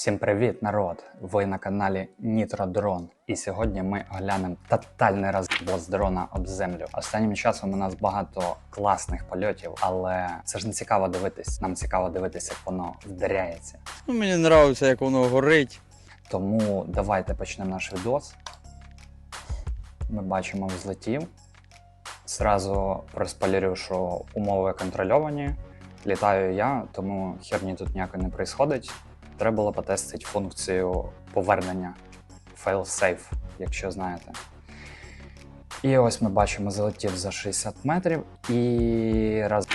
Всім привіт, народ! Ви на каналі Нітродрон. І сьогодні ми оглянемо тотальний розвоз дрона об землю. Останнім часом у нас багато класних польотів, але це ж не цікаво дивитись. Нам цікаво дивитися, як воно вдаряється. Ну, мені подобається, як воно горить. Тому давайте почнемо наш відос. Ми бачимо взлетів. Зразу проспойлерю, що умови контрольовані. Літаю я, тому херні тут ніякої не происходить. Треба було потестити функцію повернення fail-safe, якщо знаєте. І ось ми бачимо, залетів за 60 метрів і раз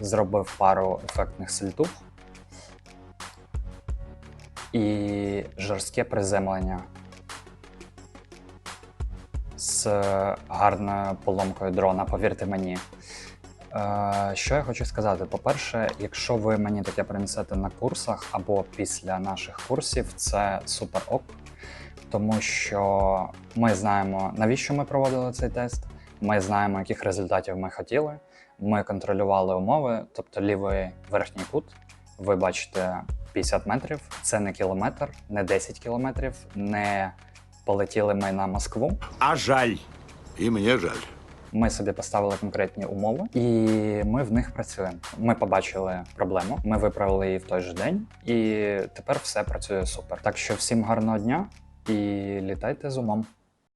зробив пару ефектних сальтух і жорстке приземлення з гарною поломкою дрона, повірте мені. Е, що я хочу сказати? По-перше, якщо ви мені таке принесете на курсах або після наших курсів, це супер ок, тому що ми знаємо, навіщо ми проводили цей тест. Ми знаємо, яких результатів ми хотіли. Ми контролювали умови, тобто лівий верхній кут. Ви бачите 50 метрів, це не кілометр, не 10 кілометрів, не полетіли ми на Москву. А жаль. І мені жаль. Ми собі поставили конкретні умови, і ми в них працюємо. Ми побачили проблему, ми виправили її в той же день, і тепер все працює супер. Так що всім гарного дня і літайте з умом.